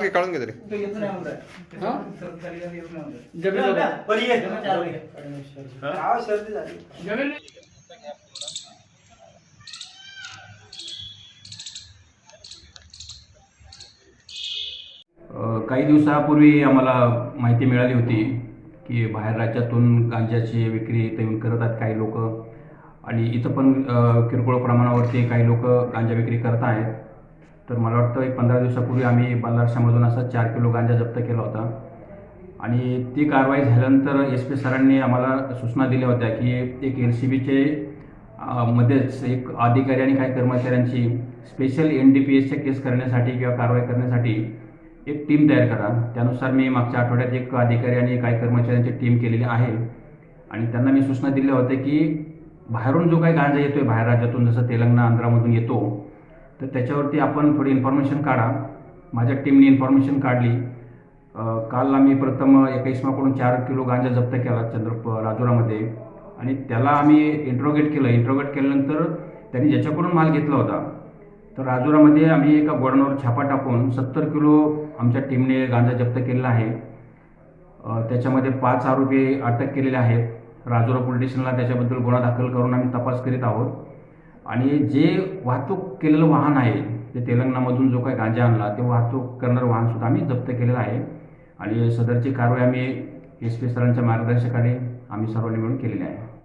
घे काढून घे तरी. काही दिवसापूर्वी आम्हाला माहिती मिळाली होती की बाहेर राज्यातून गांजाची विक्री इथं येऊन करत आहेत काही लोक. आणि इथं पण किरकोळ प्रमाणावरती काही लोक गांजा विक्री करत आहेत. तर मला वाटतं एक पंधरा दिवसापूर्वी आम्ही बल्लारशामधून असा चार किलो गांजा जप्त केला होता. आणि ती कारवाई झाल्यानंतर एस पी सरांनी आम्हाला सूचना दिल्या होत्या की एक एल सी बीचे मध्येच एक अधिकारी आणि काही कर्मचाऱ्यांची स्पेशल एन डी पी एसच्या केस करण्यासाठी किंवा कारवाई करण्यासाठी एक टीम तयार करा. त्यानुसार मी मागच्या आठवड्यात एक अधिकारी आणि काही कर्मचाऱ्यांची टीम केलेली आहे. आणि त्यांना मी सूचना दिल्या होत्या की बाहेरून जो काही गांजा येतो आहे बाहेर राज्यातून जसं तेलंगणा आंध्रामधून येतो तर त्याच्यावरती आपण थोडी इन्फॉर्मेशन काढा. माझ्या टीमने इन्फॉर्मेशन काढली. काल आम्ही प्रथम एका इसमाकडून चार किलो गांजा जप्त केला चंद्र राजुरामध्ये. आणि त्याला आम्ही इंट्रोगेट केलं. इंट्रोगेट केल्यानंतर त्यांनी ज्याच्याकडून माल घेतला होता तर राजुरामध्ये आम्ही एका गोडाऊनवर छापा टाकून सत्तर किलो आमच्या टीमने गांजा जप्त केलेला आहे. त्याच्यामध्ये पाच आरोपी अटक केलेले आहेत. राजुरा पोलीस स्टेशनला त्याच्याबद्दल गुन्हा दाखल करून आम्ही तपास करीत आहोत. आणि जे वाहतूक केलेलं वाहन आहे ते तेलंगणामधून जो काही गांजा आणला ते वाहतूक करणारं वाहनसुद्धा आम्ही जप्त केलेलं आहे. आणि सदरची कारवाई आम्ही एस पी सरांच्या मार्गदर्शकाने आम्ही सर्वांनी मिळून केलेली आहे.